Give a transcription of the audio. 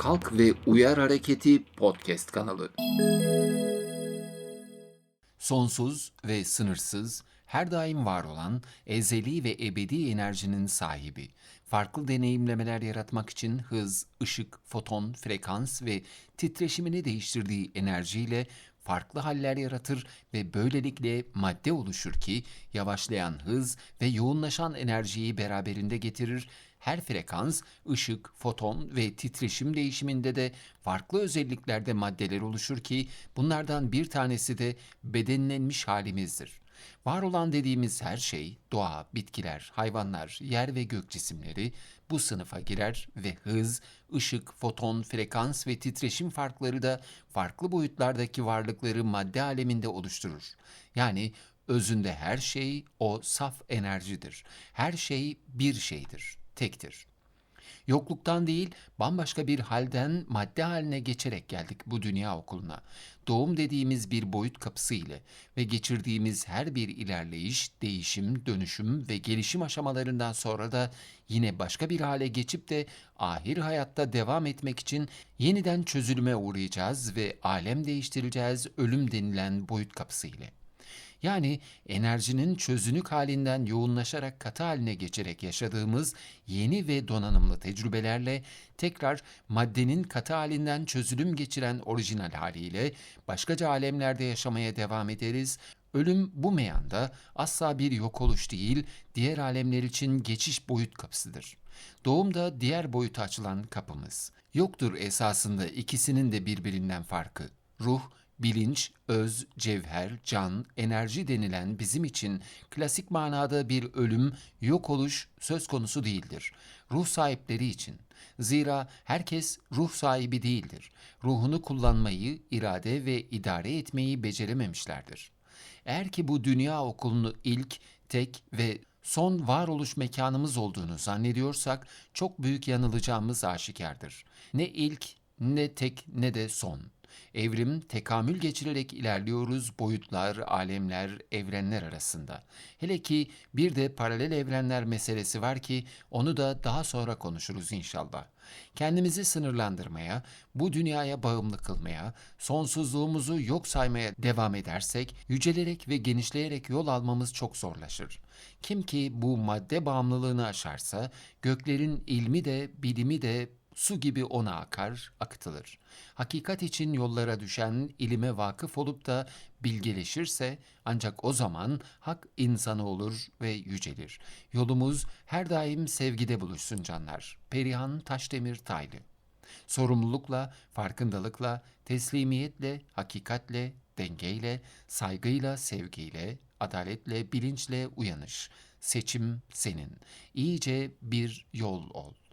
Kalk ve Uyar Hareketi podcast kanalı. Sonsuz ve sınırsız, her daim var olan, ezeli ve ebedi enerjinin sahibi, farklı deneyimlemeler yaratmak için hız, ışık, foton, frekans ve titreşimini değiştirdiği enerjiyle farklı haller yaratır ve böylelikle madde oluşur ki yavaşlayan hız ve yoğunlaşan enerjiyi beraberinde getirir. Her frekans, ışık, foton ve titreşim değişiminde de farklı özelliklerde maddeler oluşur ki bunlardan bir tanesi de bedenlenmiş halimizdir. Var olan dediğimiz her şey, doğa, bitkiler, hayvanlar, yer ve gök cisimleri bu sınıfa girer ve hız, ışık, foton, frekans ve titreşim farkları da farklı boyutlardaki varlıkları madde aleminde oluşturur. Yani özünde her şey o saf enerjidir. Her şey bir şeydir, tektir. Yokluktan değil, bambaşka bir halden madde haline geçerek geldik bu dünya okuluna. Doğum dediğimiz bir boyut kapısı ile ve geçirdiğimiz her bir ilerleyiş, değişim, dönüşüm ve gelişim aşamalarından sonra da yine başka bir hale geçip de ahir hayatta devam etmek için yeniden çözülüme uğrayacağız ve alem değiştireceğiz ölüm denilen boyut kapısı ile. Yani enerjinin çözünük halinden yoğunlaşarak katı haline geçerek yaşadığımız yeni ve donanımlı tecrübelerle tekrar maddenin katı halinden çözülüm geçiren orijinal haliyle başkaca alemlerde yaşamaya devam ederiz. Ölüm bu meyanda asla bir yok oluş değil, diğer alemler için geçiş boyut kapısıdır. Doğum da diğer boyuta açılan kapımız. Yoktur esasında ikisinin de birbirinden farkı. Ruh, bilinç, öz, cevher, can, enerji denilen bizim için klasik manada bir ölüm, yok oluş söz konusu değildir. Ruh sahipleri için. Zira herkes ruh sahibi değildir. Ruhunu kullanmayı, irade ve idare etmeyi becerememişlerdir. Eğer ki bu dünya okulunu ilk, tek ve son varoluş mekanımız olduğunu zannediyorsak çok büyük yanılacağımız aşikardır. Ne ilk, ne tek ne de son. Evrim tekamül geçirerek ilerliyoruz boyutlar, alemler, evrenler arasında. Hele ki bir de paralel evrenler meselesi var ki onu da daha sonra konuşuruz inşallah. Kendimizi sınırlandırmaya, bu dünyaya bağımlı kılmaya, sonsuzluğumuzu yok saymaya devam edersek, yücelerek ve genişleyerek yol almamız çok zorlaşır. Kim ki bu madde bağımlılığını aşarsa, göklerin ilmi de, bilimi de, su gibi ona akar, akıtılır. Hakikat için yollara düşen ilime vakıf olup da bilgeleşirse ancak o zaman hak insanı olur ve yücelir. Yolumuz her daim sevgide buluşsun canlar. Perihan Taşdemir Taylı Sorumlulukla, farkındalıkla, teslimiyetle, hakikatle, dengeyle, saygıyla, sevgiyle, adaletle, bilinçle uyanış. Seçim senin. İyice bir yol ol.